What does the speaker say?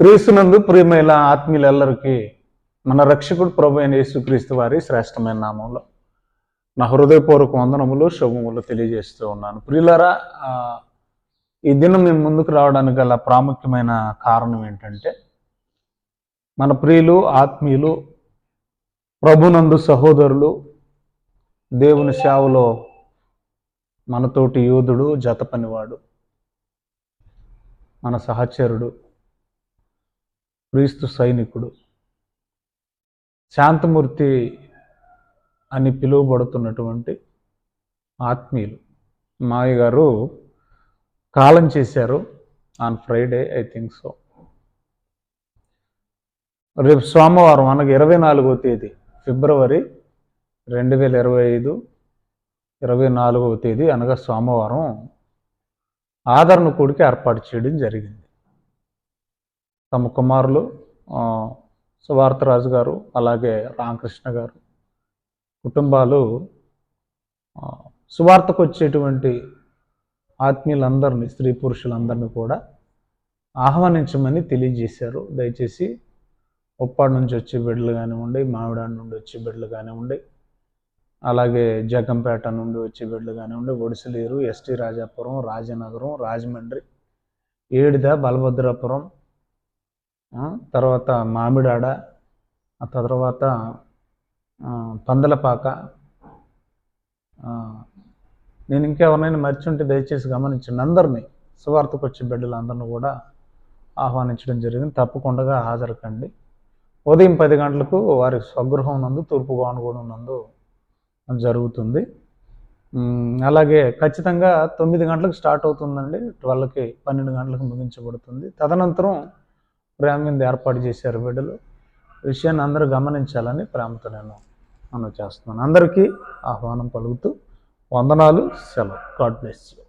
క్రీస్తునందు ప్రియమైన ఆత్మీయులెల్లరికీ మన రక్షకుడు ప్రభు అయిన యేసుక్రీస్తు వారి శ్రేష్టమైన నామంలో నా హృదయపూర్వక వందనములు శుభములు తెలియజేస్తూ ఉన్నాను. ప్రియులరా ఈ దినం మేము ముందుకు రావడానికి గల ప్రాముఖ్యమైన కారణం ఏంటంటే మన ప్రియులు ఆత్మీయులు ప్రభునందు సహోదరులు దేవుని సేవలో మనతోటి యోధుడు జత పనివాడు మన సహచరుడు క్రీస్తు సైనికుడు. శాంతమూర్తి అని పిలువబడుతున్నటువంటి ఆత్మీయులు. మాయ గారు కాలం చేశారు on Friday I think so. రేపు సోమవారం అనగా ఇరవై నాలుగో తేదీ ఫిబ్రవరి రెండు వేల ఇరవై ఐదు ఇరవై నాలుగవ తేదీ అనగా సోమవారం ఆదరణ కూడికి ఏర్పాటు చేయడం జరిగింది. తమ కుమారులు ఆ, సువార్తరాజు గారు అలాగే రామకృష్ణ గారు కుటుంబాలు సువార్తకు వచ్చేటువంటి ఆత్మీయులందరినీ స్త్రీ పురుషులందరినీ కూడా ఆహ్వానించమని తెలియజేశారు. దయచేసి ఉప్పాడు నుంచి వచ్చే బిడ్డలు కానివ్వండి మామిడాడు నుండి వచ్చే బిడ్డలు కానివ్వండి అలాగే జగంపేట నుండి వచ్చే బిడ్డలు కానివ్వండి ఒడిసలేరు ఎస్టీ రాజాపురం రాజనగరం రాజమండ్రి ఏడిద బలభద్రాపురం తర్వాత మామిడాడ ఆ తర్వాత పందలపాక. నేను ఇంకెవరినైనా మర్చుంటే దయచేసి గమనించండి. అందరినీ సువార్తకు వచ్చే బిడ్డలందరినీ కూడా ఆహ్వానించడం జరిగింది. తప్పకుండా హాజరుకండి. ఉదయం పది గంటలకు వారి స్వగృహం నందు తూర్పు గోనగూడెం నందు జరుగుతుంది. అలాగే ఖచ్చితంగా తొమ్మిది గంటలకు స్టార్ట్ అవుతుందండి. ట్వెల్వ్కి పన్నెండు గంటలకు ముగించబడుతుంది. తదనంతరం ప్రేమ మీద ఏర్పాటు చేశారు బిడ్డలు. విషయాన్ని అందరూ గమనించాలని ప్రేమతో నేను మనం చేస్తున్నాను. అందరికీ ఆహ్వానం పలుకుతూ వందనాలు సెలవు. God bless you